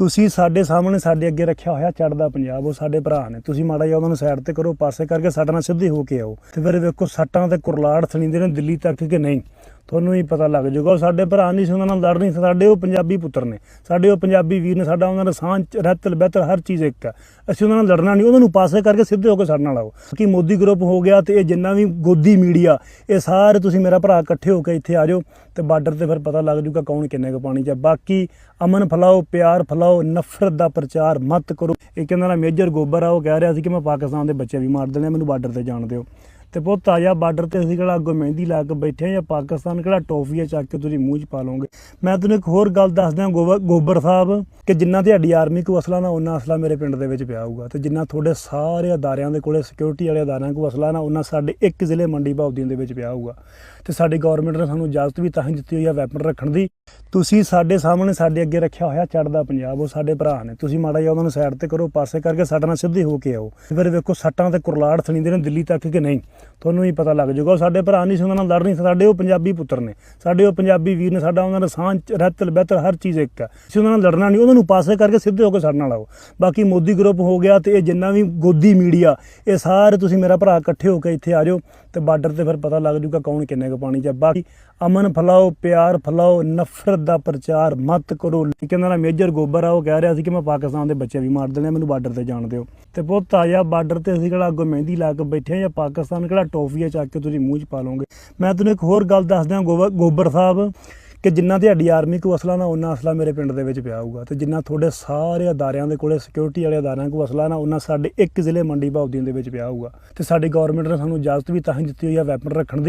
ਤੁਸੀਂ ਸਾਡੇ ਸਾਹਮਣੇ ਸਾਡੇ ਅੱਗੇ ਰੱਖਿਆ ਹੋਇਆ ਚੜਦਾ ਪੰਜਾਬ, ਉਹ ਸਾਡੇ ਭਰਾ ਨੇ। ਤੁਸੀਂ ਮਾੜਾ ਜਿਹਾ ਉਹਨਾਂ ਨੂੰ ਸਾਈਡ ਤੇ ਕਰੋ, ਪਾਸੇ ਕਰਕੇ ਸਾਡੇ ਨਾਲ ਸਿੱਧੇ ਹੋ ਕੇ ਆਓ। ਤੇ ਫਿਰ ਵੇਖੋ ਸੱਟਾਂ ਤੇ ਕੁਰਲਾੜ ਥਣੀਂਦੇ ਨੇ ਦਿੱਲੀ ਤੱਕ ਕਿ ਨਹੀਂ। ਤੁਹਾਨੂੰ ਹੀ ਪਤਾ ਲੱਗ ਜਾਊਗਾ। ਉਹ ਸਾਡੇ ਭਰਾ ਨਹੀਂ ਸੀ ਉਹਨਾਂ ਨਾਲ ਲੜ ਨਹੀਂ ਸੀ, ਸਾਡੇ ਉਹ ਪੰਜਾਬੀ ਪੁੱਤਰ ਨੇ। ਸਾਡੇ ਉਹ ਪੰਜਾਬੀ ਵੀਰ ਨੇ। ਸਾਡਾ ਉਹਨਾਂ ਦਾ ਸਾਂਝ ਰਹਿਤਲ ਬਿਹਤਰ ਹਰ ਚੀਜ਼ ਇੱਕ ਹੈ। ਅਸੀਂ ਉਹਨਾਂ ਨਾਲ ਲੜਨਾ ਨਹੀਂ। ਉਹਨਾਂ ਨੂੰ ਪਾਸੇ ਕਰਕੇ ਸਿੱਧੇ ਹੋ ਕੇ ਸਾਡੇ ਨਾਲ ਆਓ। ਕਿ ਮੋਦੀ ਗਰੁੱਪ ਹੋ ਗਿਆ ਤੇ ਇਹ ਜਿੰਨਾ ਵੀ ਗੋਦੀ ਮੀਡੀਆ ਇਹ ਸਾਰੇ ਤੁਸੀਂ ਮੇਰਾ ਭਰਾ ਇਕੱਠੇ ਹੋ ਕੇ ਇੱਥੇ ਆ ਜਾਓ ਤੇ ਬਾਰਡਰ ਤੇ ਫਿਰ ਪਤਾ ਲੱਗ ਜਾਊਗਾ ਕੌਣ ਕਿੰਨੇ ਕੁ ਪਾਣੀ 'ਚ ਬਾਕੀ ਅਮਨ ਫਲਾਓ ਪਿਆਰ ਫਲਾਓ ਨਫ਼ਰਤ ਦਾ ਪ੍ਰਚਾਰ ਮਤ ਕਰੋ। ਇਹ ਕਹਿੰਦਾ ਨਾ ਮੇਜਰ ਗੋਬਰ ਆ ਉਹ ਕਹਿ ਰਿਹਾ ਸੀ ਕਿ ਮੈਂ ਪਾਕਿਸਤਾਨ ਦੇ ਬੱਚੇ ਵੀ ਮਾਰ ਦੇਣੇ। ਮੈਨੂੰ ਬਾਰਡਰ ਤੇ ਜਾਣ ਦਿਓ। ਤੇ ਪੁੱਤ ਆ ਜਾ ਬਾਰਡਰ ਤੇ ਅਸੀਂ ਕਿਹੜਾ ਅੱਗੋਂ ਮਹਿੰਦੀ ਲਾ ਕੇ ਬੈਠੇ ਆ ਜਾਂ ਪਾਕਿਸਤਾਨ ਕਿਹੜਾ ਟੋਫੀਆ ਚੱਕ ਕੇ ਤੁਸੀਂ ਮੂੰਹ 'ਚ ਪਾ ਲਓਗੇ। ਮੈਂ ਤੁਹਾਨੂੰ ਇੱਕ ਹੋਰ ਗੱਲ ਦੱਸ ਦਿਆਂ ਗੋਬਰ ਸਾਹਿਬ, ਕਿ ਜਿੰਨਾ ਤੁਹਾਡੀ ਆਰਮੀ ਕੋ ਅਸਲਾ ਨਾ ਉਹਨਾਂ ਅਸਲਾ ਮੇਰੇ ਪਿੰਡ ਦੇ ਵਿੱਚ ਪਿਆ ਹੋਊਗਾ। ਤੇ ਜਿੰਨਾ ਤੁਹਾਡੇ ਸਾਰੇ ਅਦਾਰਿਆਂ ਦੇ ਕੋਲੇ ਸਿਕਿਉਰਿਟੀ ਵਾਲੇ ਅਦਾਰਿਆਂ ਕੋ ਅਸਲਾ ਨਾ ਉਹਨਾਂ ਸਾਡੇ ਇੱਕ ਜ਼ਿਲ੍ਹੇ ਮੰਡੀ ਭਾਉਦੀਆਂ ਦੇ ਵਿੱਚ ਪਿਆ ਹੋਊਗਾ। ਤੇ ਸਾਡੀ ਗਵਰਨਮੈਂਟ ਨੇ ਸਾਨੂੰ ਇਜਾਜ਼ਤ ਵੀ ਤਾਂ ਹੀ ਦਿੱਤੀ ਹੋਈ ਆ ਵੈਪਨ ਰੱਖਣ ਦੀ। ਤੁਸੀਂ ਸਾਡੇ ਸਾਹਮਣੇ ਸਾਡੇ ਅੱਗੇ ਰੱਖਿਆ ਹੋਇਆ ਚੜਦਾ ਪੰਜਾਬ, ਉਹ ਸਾਡੇ ਭਰਾ ਨੇ। ਤੁਸੀਂ ਮਾੜਾ ਜਿਹਾ ਉਹਨਾਂ ਨੂੰ ਸਾਈਡ ਤੇ ਕਰੋ, ਪਾਸੇ ਕਰਕੇ ਸਾਡੇ ਨਾਲ ਸਿੱਧੇ ਹੋ ਕੇ ਆਓ। ਫਿਰ ਵੇਖੋ ਸੱਟਾਂ ਤੇ ਕੁਰਲਾੜ ਥਣੀਂਦੇ ਨੇ ਦਿੱਲੀ ਤੱਕ ਕਿ ਨਹੀਂ। ਤੁਹਾਨੂੰ ਹੀ ਪਤਾ ਲੱਗ ਜਾਊਗਾ, ਉਹ ਸਾਡੇ ਭਰਾ ਨਹੀਂ ਸੀ, ਉਹਨਾਂ ਨਾਲ ਲੜ ਨਹੀਂ ਸਾਡੇ ਉਹ ਪੰਜਾਬੀ ਪੁੱਤਰ ਨੇ, ਸਾਡੇ ਉਹ ਪੰਜਾਬੀ ਵੀਰ ਨੇ, ਸਾਡਾ ਉਹਨਾਂ ਦਾ ਸਾਂਝ ਰਹਿਤਲ ਬਿਹਤਰ ਹਰ ਚੀਜ਼ ਇੱਕ ਹੈ। ਅਸੀਂ ਉਹਨਾਂ ਨਾਲ ਲੜਨਾ ਨਹੀਂ, ਉਹਨਾਂ ਨੂੰ ਪਾਸੇ ਕਰਕੇ ਸਿੱਧੇ ਹੋ ਕੇ ਸਾਡੇ ਨਾਲ ਆਓ। ਬਾਕੀ ਮੋਦੀ ਗਰੁੱਪ ਹੋ ਗਿਆ ਤੇ ਇਹ ਜਿੰਨਾ ਵੀ ਗੋਦੀ ਮੀਡੀਆ ਇਹ ਸਾਰੇ ਤੁਸੀਂ ਮੇਰਾ ਭਰਾ ਇਕੱਠੇ ਹੋ ਕੇ ਇੱਥੇ ਆ ਜਾਓ ਤੇ ਬਾਰਡਰ ਤੇ ਫਿਰ ਪਤਾ ਲੱਗ ਜਾਊਗਾ ਕੌਣ ਕਿੰਨੇ ਕੁ ਪਾਣੀ 'ਚ ਬਾਕੀ ਅਮਨ ਫਲਾਓ, ਪਿਆਰ ਫਲਾਓ, ਨਫ਼ਰਤ ਦਾ ਪ੍ਰਚਾਰ ਮਤ ਕਰੋ। ਇਹ ਕਹਿੰਦਾ ਮੇਜਰ ਗੋਬਰ ਆ, ਉਹ ਕਹਿ ਰਿਹਾ ਸੀ ਕਿ ਮੈਂ ਪਾਕਿਸਤਾਨ ਦੇ ਬੱਚੇ ਵੀ ਮਾਰ ਦੇਣੇ ਮੈਨੂੰ ਬਾਰਡਰ ਤੇ ਜਾਣ ਦਿਓ। ਤੇ ਪੁੱਤ ਆ ਬਾਰਡਰ ਤੇ ਅਸੀਂ ਕਿਹੜਾ ਅੱਗੋਂ ਮਹਿੰਦੀ ਲਾ ਕੇ ਬੈਠੇ ਆ ਜਾਂ ਪਾਕਿਸਤਾਨ ਕਿਹੜਾ ਟੋਫੀਆਂ ਚੱਕ ਕੇ ਤੁਸੀਂ ਮੂੰਹ 'ਚ ਪਾ ਲਓਗੇ। ਮੈਂ ਤੁਹਾਨੂੰ ਇੱਕ ਹੋਰ ਗੱਲ ਦੱਸ ਦਿਆਂ ਗੋਬਰ ਸਾਹਿਬ, ਕਿ ਜਿੰਨਾ ਤੁਹਾਡੀ ਆਰਮੀ ਕੋ ਅਸਲਾ ਨਾ ਉਹਨਾਂ ਅਸਲਾ ਮੇਰੇ ਪਿੰਡ ਦੇ ਵਿੱਚ ਪਿਆ ਹੋਊਗਾ। ਤੇ ਜਿੰਨਾ ਤੁਹਾਡੇ ਸਾਰੇ ਅਦਾਰਿਆਂ ਦੇ ਕੋਲੇ ਸਿਕਿਉਰਿਟੀ ਵਾਲੇ ਅਦਾਰਿਆਂ ਕੋ ਅਸਲਾ ਨਾ ਉਹਨਾਂ ਸਾਡੇ ਇੱਕ ਜ਼ਿਲ੍ਹੇ ਮੰਡੀ ਭਾਉਦੀਨ ਦੇ ਵਿੱਚ ਪਿਆ ਹੋਊਗਾ। ਤੇ ਸਾਡੀ ਗਵਰਨਮੈਂਟ ਨੇ ਸਾਨੂੰ ਇਜਾਜ਼ਤ ਵੀ ਤਾਂ ਹੀ ਦਿੱਤੀ ਹੋਈ ਆ ਵੈਪਨ ਰੱਖਣ ਦੀ।